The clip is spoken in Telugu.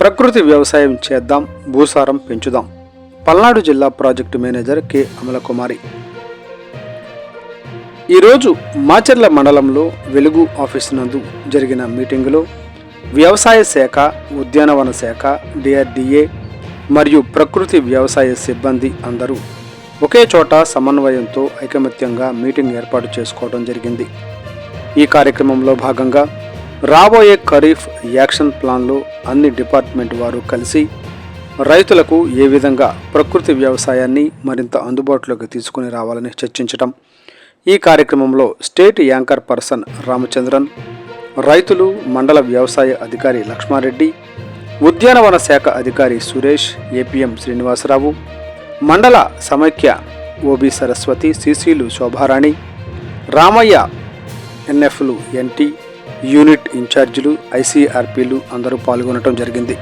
ప్రకృతి వ్యవసాయం చేద్దాం భూసారం పెంచుదాం. పల్నాడు జిల్లా ప్రాజెక్టు మేనేజర్ కె. అమలకుమారి. ఈరోజు మాచర్ల మండలంలో వెలుగు ఆఫీసు నందు జరిగిన మీటింగులో వ్యవసాయ శాఖ ఉద్యానవన శాఖ డిఆర్డిఏ మరియు ప్రకృతి వ్యవసాయ సిబ్బంది అందరూ ఒకే చోట సమన్వయంతో ఐకమత్యంగా మీటింగ్ ఏర్పాటు చేసుకోవడం జరిగింది. ఈ కార్యక్రమంలో భాగంగా రాబోయే ఖరీఫ్ యాక్షన్ ప్లాన్లో అన్ని డిపార్ట్మెంట్ వారు కలిసి రైతులకు ఏ విధంగా ప్రకృతి వ్యవసాయాన్ని మరింత అందుబాటులోకి తీసుకుని రావాలని చర్చించటం. ఈ కార్యక్రమంలో స్టేట్ యాంకర్ పర్సన్ రామచంద్రన్ రైతులు మండల వ్యవసాయ అధికారి లక్ష్మారెడ్డి ఉద్యానవన శాఖ అధికారి సురేష్ ఏపీఎం శ్రీనివాసరావు మండల సమైక్య ఓబి సరస్వతి సిసిలు శోభారాణి రామయ్య ఎన్ఎఫ్లు ఎన్టీ యూనిట్ ఇన్ఛార్జీలు ఐసీఆర్పీలు అందరూ పాల్గొనడం జరిగింది.